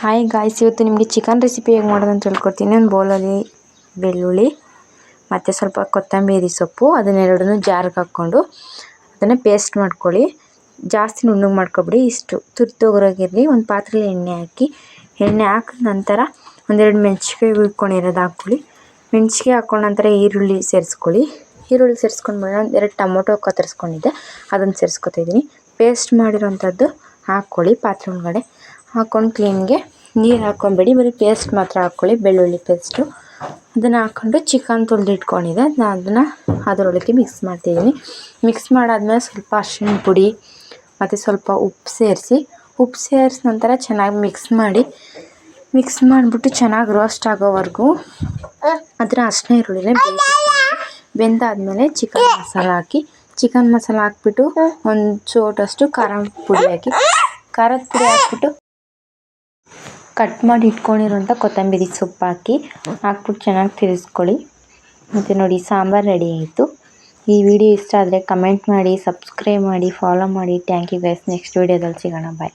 Hi guys ಇವತ್ತು ನಿಮಗೆ chicken recipe ಹೇಗೆ ಮಾಡೋದು ಅಂತ ಹೇಳ್ಕೊಡ್ತೀನಿ. ಒಂದು ಬೌಲಲ್ಲಿ ಬೆಳ್ಳುಳ್ಳಿ, ಮತ್ತು ಸ್ವಲ್ಪ ಕೊತ್ತಂಬರಿ ಸೊಪ್ಪು, ಅದನ್ನೆರಡನ್ನು ಜಾರ್ಗೆ ಹಾಕ್ಕೊಂಡು ಅದನ್ನು ಪೇಸ್ಟ್ ಮಾಡ್ಕೊಳ್ಳಿ. ಜಾಸ್ತಿ ನುಣ್ಣಗೆ ಮಾಡ್ಕೊಬಿಡಿ, ಇಷ್ಟು ತುರಿದೋಗಿರಲಿ ಒಂದು ಪಾತ್ರೆಲಿ ಎಣ್ಣೆ ಹಾಕಿ, ಎಣ್ಣೆ ಹಾಕಿದ ನಂತರ ಒಂದೆರಡು ಮೆಣಸಿನ್ಕಾಯಿ ಉಳ್ಕೊಂಡಿರೋದು ಹಾಕ್ಕೊಳ್ಳಿ. ಮೆಣಸಿಕಾಯಿ ಹಾಕ್ಕೊಂಡ ನಂತರ ಈರುಳ್ಳಿ ಸೇರಿಸ್ಕೊಳ್ಳಿ. ಈರುಳ್ಳಿ ಸೇರಿಸ್ಕೊಂಡ್ಮೇಲೆ ಒಂದೆರಡು ಟೊಮೊಟೊ ಕತ್ತರಿಸ್ಕೊಂಡಿದ್ದೆ ಅದನ್ನು ಸೇರಿಸ್ಕೊತಾ ಇದ್ದೀನಿ. ಪೇಸ್ಟ್ ಮಾಡಿರೋಂಥದ್ದು ಹಾಕ್ಕೊಳ್ಳಿ ಪಾತ್ರೆ ಒಳಗಡೆ. ಹಾಕ್ಕೊಂಡು ಕ್ಲೀನ್ಗೆ ನೀರು ಹಾಕ್ಕೊಬೇಡಿ ಬರೀ ಪೇಸ್ಟ್ ಮಾತ್ರ ಹಾಕ್ಕೊಳ್ಳಿ ಬೆಳ್ಳುಳ್ಳಿ ಪೇಸ್ಟು ಅದನ್ನು ಹಾಕ್ಕೊಂಡು ಚಿಕನ್ ತೊಳೆದಿಟ್ಕೊಂಡಿದೆ ನಾನು ಅದನ್ನು ಅದರೊಳಗೆ ಮಿಕ್ಸ್ ಮಾಡ್ತಿದ್ದೀನಿ. ಮಿಕ್ಸ್ ಮಾಡಾದ್ಮೇಲೆ ಸ್ವಲ್ಪ ಅರ್ಶಿನ ಪುಡಿ, ಮತ್ತು ಸ್ವಲ್ಪ ಉಪ್ಪು ಸೇರಿಸಿ ಉಪ್ಪು ಸೇರಿಸಿ ನಂತರ ಚೆನ್ನಾಗಿ ಮಿಕ್ಸ್ ಮಾಡಿ ಮಿಕ್ಸ್ ಮಾಡಿಬಿಟ್ಟು ಚೆನ್ನಾಗಿ ರೋಸ್ಟ್ ಆಗೋವರೆಗೂ ಅದರ ಅರಿಶಿನ ಈರುಳ್ಳಿನ ಬೆಂದಾದಮೇಲೆ ಚಿಕನ್ ಮಸಾಲ ಹಾಕಿ, ಚಿಕನ್ ಮಸಾಲ ಹಾಕ್ಬಿಟ್ಟು ಒಂದು ಚೋಟಷ್ಟು ಖಾರ ಪುಡಿ ಹಾಕಿ, ಖಾರದ ಪುಡಿ ಹಾಕ್ಬಿಟ್ಟು ಕಟ್ ಮಾಡಿ ಇಟ್ಕೊಂಡಿರೋಂಥ ಕೊತ್ತಂಬರಿ ಸೊಪ್ಪು ಹಾಕಿ ಹಾಕ್ಬಿಟ್ಟು ಚೆನ್ನಾಗಿ ತಿರ್ಸ್ಕೊಳ್ಳಿ. ಮತ್ತು ನೋಡಿ, ಸಾಂಬಾರು ರೆಡಿ ಆಯಿತು. ಈ ವಿಡಿಯೋ ಇಷ್ಟ ಆದರೆ ಕಮೆಂಟ್ ಮಾಡಿ, ಸಬ್ಸ್ಕ್ರೈಬ್ ಮಾಡಿ, ಫಾಲೋ ಮಾಡಿ. Thank you guys. ನೆಕ್ಸ್ಟ್ ವಿಡಿಯೋದಲ್ಲಿ ಸಿಗೋಣ. ಬಾಯ್.